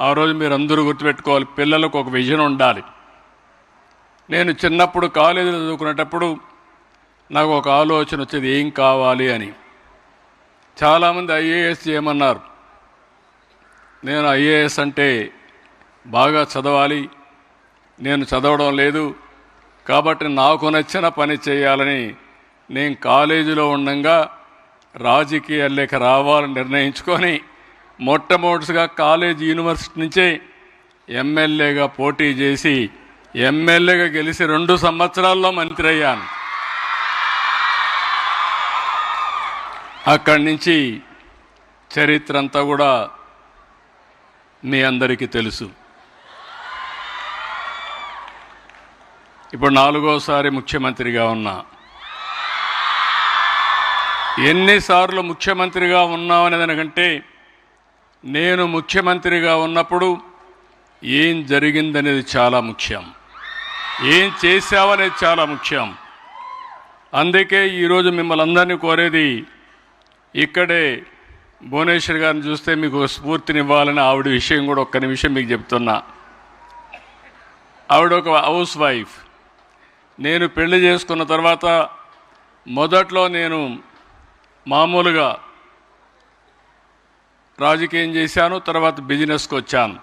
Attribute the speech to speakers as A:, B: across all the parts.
A: ఆ రోజు మీరు అందరూ గుర్తుపెట్టుకోవాలి పిల్లలకు ఒక విజన్ ఉండాలి. నేను చిన్నప్పుడు కాలేజీలో చదువుకునేటప్పుడు నాకు ఒక ఆలోచన వచ్చేది ఏం కావాలి అని. చాలామంది ఐఏఎస్ చేయమన్నారు. నేను ఐఏఎస్ అంటే బాగా చదవాలి నేను చదవడం లేదు కాబట్టి నాకు నచ్చిన పని చేయాలని నేను కాలేజీలో ఉండగా రాజకీయాల్లోకి రావాలని నిర్ణయించుకొని మొట్టమొదటిగా కాలేజ్ యూనివర్సిటీ నుంచే ఎమ్మెల్యేగా పోటీ చేసి ఎమ్మెల్యేగా గెలిచి రెండు సంవత్సరాల్లో మంత్రి అయ్యాను అక్కడి నుంచి చరిత్ర అంతా కూడా మీ అందరికీ తెలుసు. ఇప్పుడు నాలుగోసారి ముఖ్యమంత్రిగా ఉన్నా. ఎన్నిసార్లు ముఖ్యమంత్రిగా ఉన్నామనే దానికంటే నేను ముఖ్యమంత్రిగా ఉన్నప్పుడు ఏం జరిగిందనేది చాలా ముఖ్యం. ఏం చేశావనేది చాలా ముఖ్యం. అందుకే ఈరోజు మిమ్మల్ని అందరినీ కోరేది ఇక్కడే భువనేశ్వర్ గారిని చూస్తే మీకు స్ఫూర్తినివ్వాలని ఆవిడ విషయం కూడా ఒక్క నిమిషం మీకు చెప్తున్నా. ఆవిడ ఒక హౌస్ వైఫ్. నేను పెళ్ళి చేసుకున్న తర్వాత మొదట్లో నేను మామూలుగా రాజకీయం చేశాను తర్వాత బిజినెస్కి వచ్చాను.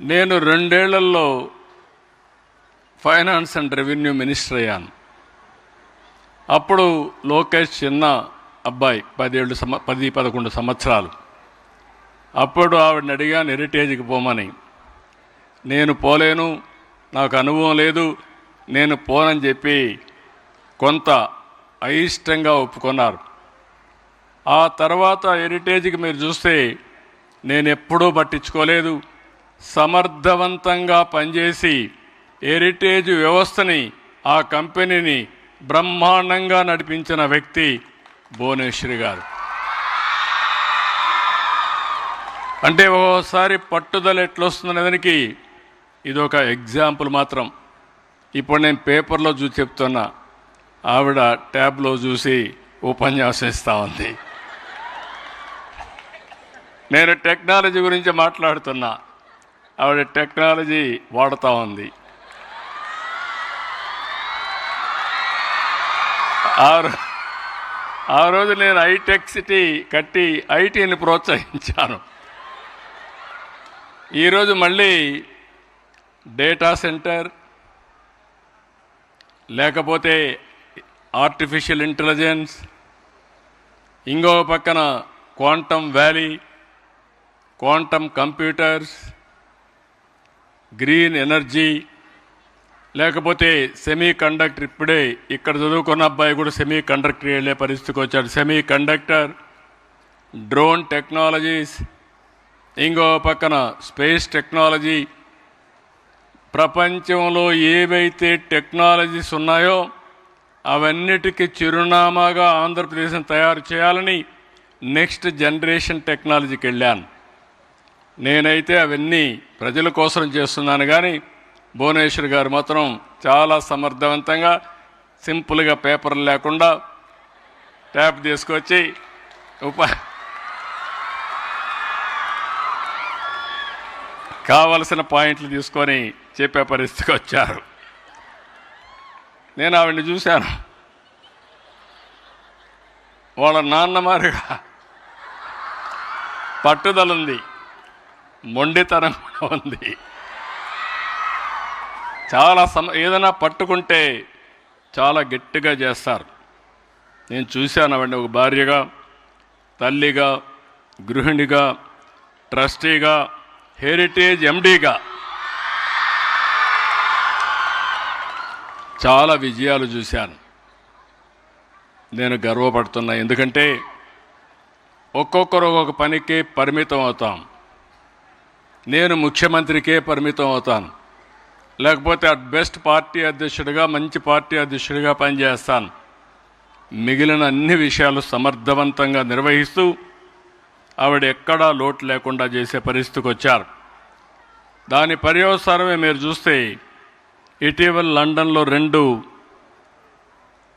A: నేను రెండేళ్ళలో ఫైనాన్స్ అండ్ రెవెన్యూ మినిస్టర్ అయ్యాను. అప్పుడు లోకేష్ చిన్న అబ్బాయి పదేళ్ళు సమ పది పదకొండు సంవత్సరాలు. అప్పుడు ఆవిడని అడిగాను హెరిటేజ్కి పోమని. నేను పోలేను నాకు అనుభవం లేదు నేను పోనని చెప్పి కొంత అయిష్టంగా ఒప్పుకున్నారు. ఆ తర్వాత హెరిటేజ్కి మీరు చూస్తే నేను ఎప్పుడూ పట్టించుకోలేదు. సమర్థవంతంగా పనిచేసి హెరిటేజ్ వ్యవస్థని ఆ కంపెనీని బ్రహ్మాండంగా నడిపించిన వ్యక్తి భువనేశ్వరి గారు. అంటే ఒక్కోసారి పట్టుదల ఎట్లొస్తుందనే దానికి ఇది ఒక ఎగ్జాంపుల్ మాత్రం. ఇప్పుడు నేను పేపర్లో చూసి చెప్తున్నా. ఆవిడ ట్యాబ్లో చూసి ఉపన్యాసం ఇస్తూ ఉంది. నేను టెక్నాలజీ గురించి మాట్లాడుతున్నా. ఆవిడ టెక్నాలజీ వాడుతూ ఉంది. ఆ రోజు నేను ఐటెక్ సిటీ కట్టి ఐటీని ప్రోత్సహించాను. ఈరోజు మళ్ళీ డేటా సెంటర్ లేకపోతే ఆర్టిఫిషియల్ ఇంటెలిజెన్స్ ఇంకో పక్కన quantum valley quantum computers green energy లేకపోతే సెమీ కండక్టర్ ఇప్పుడే ఇక్కడ చదువుకున్న అబ్బాయి కూడా సెమీ కండక్టర్ వెళ్ళే పరిస్థితికి వచ్చాడు. సెమీ కండక్టర్ డ్రోన్ టెక్నాలజీస్ ఇంకో పక్కన స్పేస్ టెక్నాలజీ. ప్రపంచంలో ఏవైతే టెక్నాలజీస్ ఉన్నాయో అవన్నిటికీ చిరునామాగా ఆంధ్రప్రదేశ్ని తయారు చేయాలని నెక్స్ట్ జనరేషన్ టెక్నాలజీకి వెళ్ళాను. నేనైతే అవన్నీ ప్రజల కోసం చేస్తున్నాను కానీ భువనేశ్వర్ గారు మాత్రం చాలా సమర్థవంతంగా సింపుల్గా పేపర్లు లేకుండా ట్యాప్ తీసుకొచ్చి ఉప కావలసిన పాయింట్లు తీసుకొని చెప్పే పరిస్థితికి వచ్చారు. నేను ఆవిడని చూశాను. వాళ్ళ నాన్నమారుగా పట్టుదల ఉంది. మొండితనం కూడా ఉంది. చాలా సమ ఏదైనా పట్టుకుంటే చాలా గట్టిగా చేస్తారు. నేను చూశాను అవండి ఒక భార్యగా తల్లిగా గృహిణిగా ట్రస్టీగా హెరిటేజ్ ఎండీగా. చాలా విజయాలు చూశాను. నేను గర్వపడుతున్నా. ఎందుకంటే ఒక్కొక్కరు ఒక్కొక్క పనికి పరిమితం అవుతాం. నేను ముఖ్యమంత్రికే పరిమితం అవుతాను. లేకపోతే అట్ బెస్ట్ పార్టీ అధ్యక్షుడిగా మంచి పార్టీ అధ్యక్షుడిగా పనిచేస్తాను. మిగిలిన అన్ని విషయాలు సమర్థవంతంగా నిర్వహిస్తూ ఆవిడ ఎక్కడా లోటు లేకుండా చేసే పరిస్థితికి వచ్చారు. దాని పర్యవసానమే మీరు చూస్తే ఇటీవల లండన్లో రెండు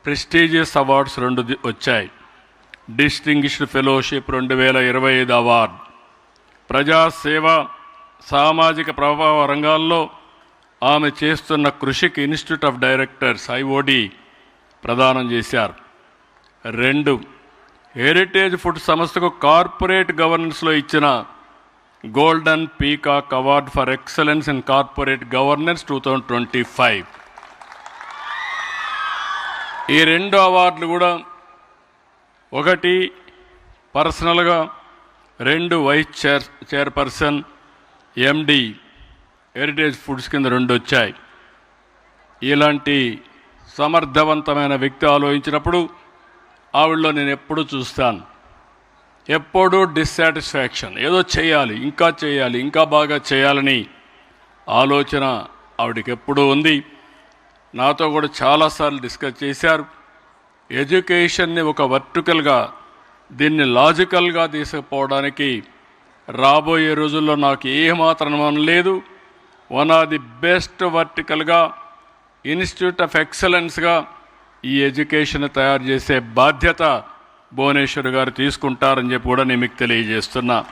A: ప్రెస్టీజియస్ అవార్డ్స్ రెండు వచ్చాయి. డిస్టింగ్విష్డ్ ఫెలోషిప్ రెండు వేల ఇరవై ఐదు అవార్డ్. ప్రజాసేవ సామాజిక ప్రభావ రంగాల్లో ఆమె చేస్తున్న కృషికి ఇన్స్టిట్యూట్ ఆఫ్ డైరెక్టర్స్ ఐఓడి ప్రదానం చేశారు. రెండు హెరిటేజ్ ఫుడ్ సంస్థకు కార్పొరేట్ గవర్నెన్స్లో ఇచ్చిన golden peacock award for excellence in corporate governance two thousand twenty five. ఈ రెండు అవార్డులు కూడా ఒకటి పర్సనల్గా రెండు vice chair chairperson MD Heritage Foods కింద రెండు వచ్చాయి. ఇలాంటి సమర్థవంతమైన వ్యక్తి ఆలోచించినప్పుడు ఆవిడలో నేను ఎప్పుడూ చూస్తాను. ఎప్పుడూ డిస్సాటిస్ఫాక్షన్ ఏదో చేయాలి ఇంకా చేయాలి ఇంకా బాగా చేయాలని ఆలోచన ఆవిడకి ఎప్పుడూ ఉంది. నాతో కూడా చాలాసార్లు డిస్కస్ చేశారు. ఎడ్యుకేషన్ని ఒక వర్టికల్గా దీన్ని లాజికల్గా తీసుకుపోవడానికి రాబోయే రోజుల్లో నాకు ఏమాత్రం అనుమానం లేదు. వన్ ఆఫ్ ది బెస్ట్ వర్టికల్గా ఇన్స్టిట్యూట్ ఆఫ్ ఎక్సలెన్స్గా ఈ ఎడ్యుకేషన్ తయారు చేసే బాధ్యత భువనేశ్వర్ గారు తీసుకుంటారని చెప్పి కూడా నేను మీకు తెలియజేస్తున్నా.